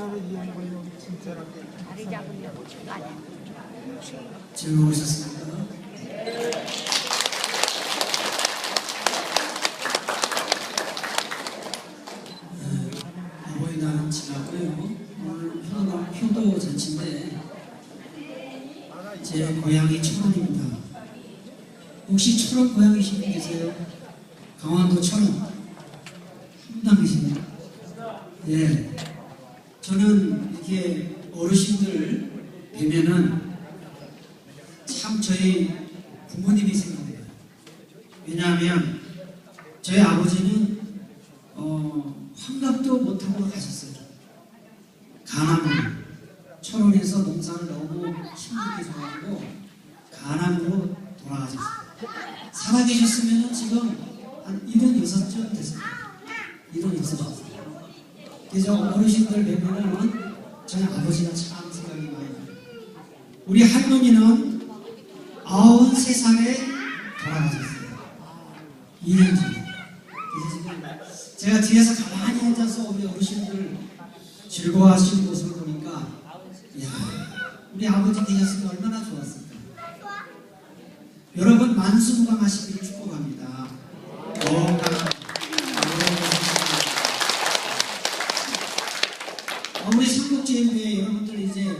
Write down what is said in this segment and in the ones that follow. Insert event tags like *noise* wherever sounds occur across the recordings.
사람이 이런 걸로 진짜로 다리 잡으려고 가냐. 즐거우셨습니까? 네, 어버이날은 지났고요. 오늘 효도, 효도 잔치인데 제 고향이 천안입니다. 혹시 천안 고향이신 분 계세요? 강원도 천안. 한분 계시네요. 예. 저는 이렇게 어르신들 뵈면은 참 저희 부모님이 생각해요. 왜냐하면 저희 아버지는 어, 환갑도 못하고 가셨어요. 간암으로 철원에서 농사를 너무 힘들게 좋아하고 간암으로 돌아가셨어요. 살아계셨으면 지금 한 76쯤 됐어요. 76쯤. 그래서 어르신들 뵈면은 저희 아버지가 참 생각이 많이 나요. 우리 할머니는 93살에 돌아가셨어요. 2년 전에. 제가 뒤에서 가만히 앉아서 우리 어르신들 즐거워하시는 모습을 보니까 야 우리 아버지 계셨으면 얼마나 좋았을까. 여러분 만수무강하시기를 축복합니다. 건강 어, 삼국제일교회 여러분들 이제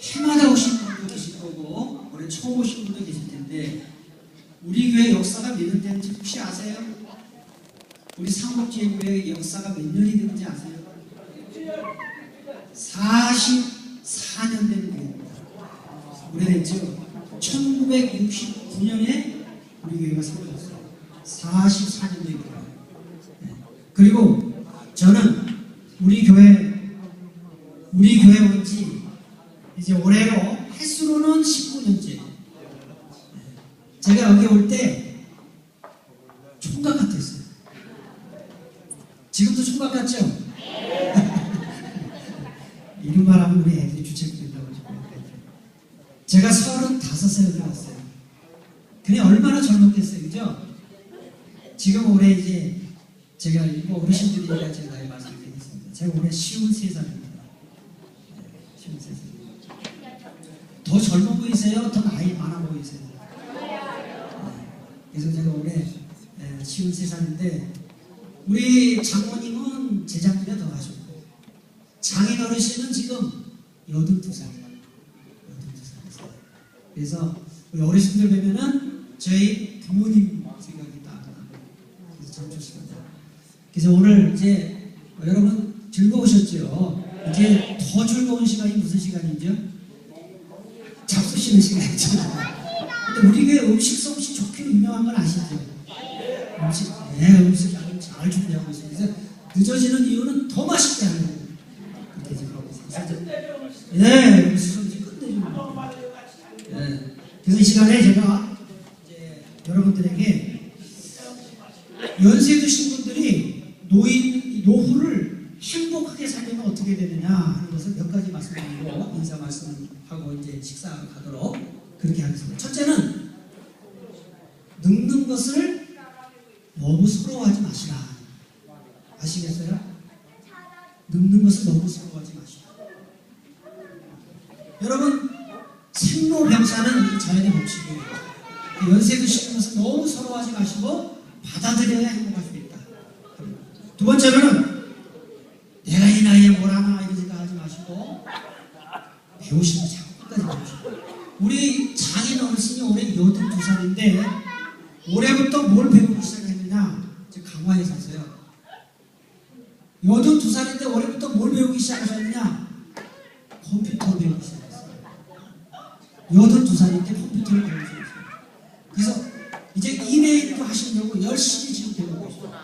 해마다 오신 분도 계실 거고 올해 처음 오신 분도 계실 텐데 우리 교회 역사가 몇년 되는지 혹시 아세요? 우리 삼국제일교회 역사가 몇 년이 되는지 아세요? 44년 된 교회입니다. 오래됐죠? 1969년에 우리 교회가 세워졌어요. 44년 된 교회. 네. 그리고 저는 우리 교회 우리 교회 온 지 이제 올해로 횟수로는 19년째. 제가 여기 올 때 총각 같았어요. 지금도 총각 같죠? *laughs* 이런 말 하면 우리 애들이 주책된다고. 제가 35살에 나왔어요. 그냥 얼마나 젊었겠어요, 그죠? 지금 올해 이제 제가 뭐 어르신들이니까 제가 나이 말씀드리겠습니다. 제가 올해 53살입니다. 더 젊어 보이세요? 더 나이 많아 보이세요? 네. 그래서 제가 올해 쉬운 세상인데 우리 장모님은 제작비가 더 하셨고 장인 어르신은 지금 82살 82살이세요 그래서 우리 어르신들 뵈면은 저희 부모님 생각이 딱 나고 참 좋습니다 그래서 오늘 이제 여러분 즐거우셨죠? 이제 더 즐거운 시간이 무슨 시간이죠? 잡수 시는 시간이죠. 근데 우리 교회 음식 솜씨 좋게 유명한 건 아시죠? 음식, 네, 음식 잘 준비하고 있어요. 그래서 늦어지는 이유는 더 맛있게 하는 거예요. 그렇게 지금 하고 있어요. 그래서 네, 음식 솜씨 끝내줍니다. 네. 그래서 이 시간에 제가 이제 여러분들에게 연세 드신 분들이 노인, 노후를 행복하게 살려면 어떻게 되느냐 하는 것을 몇 가지 말씀드리고 인사 말씀하고 이제 식사 가도록 그렇게 하겠습니다. 첫째는 늙는 것을 너무 서러워하지 마시라. 아시겠어요? 늙는 것을 너무 서러워하지 마시라. 여러분 생로병사는 이 자연의 법칙이에요. 연세 드시는 것을 너무 서러워하지 마시고 받아들여야 행복할 수 있다. 두 번째로는 내가 이 나이에 뭘 하나 이런 생각하지 마시고 자꾸 끝까지 배우시고 우리 장인 어르신이 올해 82살인데 올해부터 뭘 배우기 시작했느냐? 이제 강화에 사세요. 82살인데 올해부터 뭘 배우기 시작하셨느냐? 컴퓨터 배우기 시작했어요. 82살인데 컴퓨터를 배우기 시작했어요. 그래서 이제 이메일도 하시려고 열심히 지금 배우고 있어요.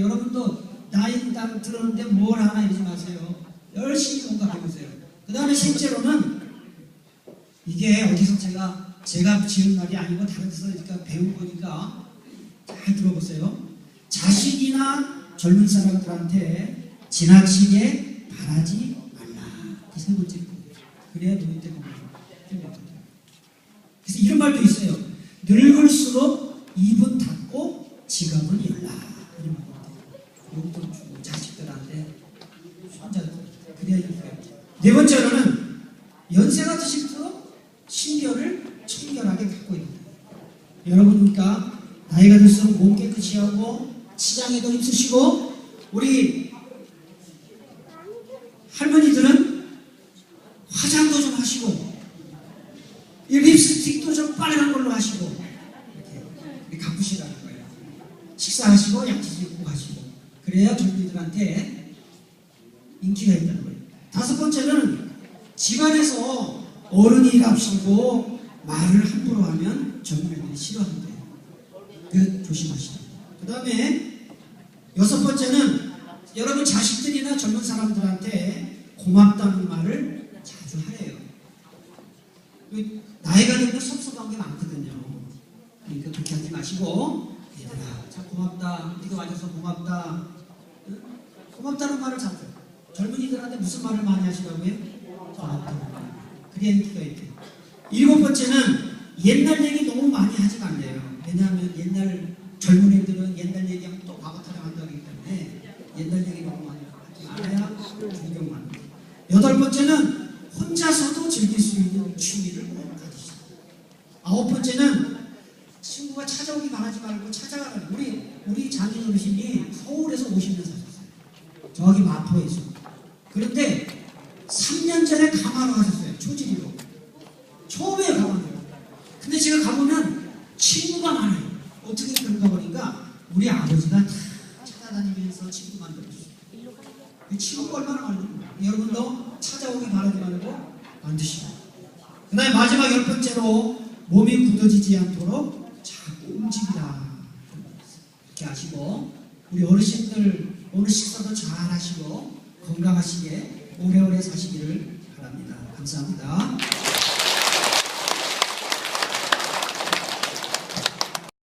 여러분도 나이 딱 들었는데 뭘 하나 이러지 마세요. 열심히 뭔가 배우세요. 그 다음에 셋째로는 이게 어디서 제가 제가 지은 말이 아니고 다른 데서 그러니까 배운 거니까 잘 들어보세요. 자식이나 젊은 사람들한테 지나치게 바라지 말라. 그세 번째 거. 그래야 노인 때 행복하다. 그래서 이런 말도 있어요. 늙을수록 입은 닫고 지갑은 열라. 이런 말. 용돈 주고 자식들한테 손자들 네 번째로는 연세가 드실수록 신결을 청결하게 갖고 있는 거예요. 여러분 그러니까 나이가 들수록 몸 깨끗이 하고 치장에도 힘쓰시고 우리 할머니들은 화장도 좀 하시고 이 립스틱도 좀 빨간 걸로 하시고 이렇게 가꾸시라는 거예요. 식사하시고 양치질 입고 하시고 그래야 젊은이들한테 인기가 있다는 거예요. 다섯 번째는 집안에서 어른이 일합시고 말을 함부로 하면 젊은이들이 싫어한대요. 그 조심하시라. 그 다음에 여섯 번째는 여러분 자식들이나 젊은 사람들한테 고맙다는 말을 자주 하래요. 그 나이가 들면 섭섭한 게 많거든요. 그러니까 그렇게 하지 마시고 얘들아 참 고맙다. 네가 와줘서 고맙다. 응? 고맙다는 말을 자주. 젊은이들한테 무슨 말을 많이 하시라고요? 말. 그게 있대요. 일곱 번째는 옛날 얘기 너무 많이 하지 말래요. 왜냐하면 옛날 젊은 애들은 옛날 얘기하면 또 과거 타령한다고 하기 때문에 옛날 얘기 너무 많이 하지 말아야 존경만. 여덟 번째는 혼자서도 즐길 수 있는 취미를 꼭 가지시다. 아홉 번째는 친구가 찾아오기 바라지 말고 찾아가라. 우리 우리 장인 어르신이 서울에서 50년 사셨어요. 저기 마포에서. 그런데 3년 전에 강화로 가셨어요. 초지리로. 처음에 가봤어요. 근데 제가 가보면 친구가 많아요. 어떻게 그런가 보니까 우리 아버지가 다 찾아다니면서 친구 만들었어요. 그 친구가 얼마나 많은지 여러분도 찾아오기 바라지 말고 만드시고. 그 다음에 마지막 열 번째로 몸이 굳어지지 않도록 자꾸 움직이라. 이렇게 하시고 우리 어르신들 오늘 식사도 잘 하시고 건강하시게 오래오래 사시기를 바랍니다. 감사합니다.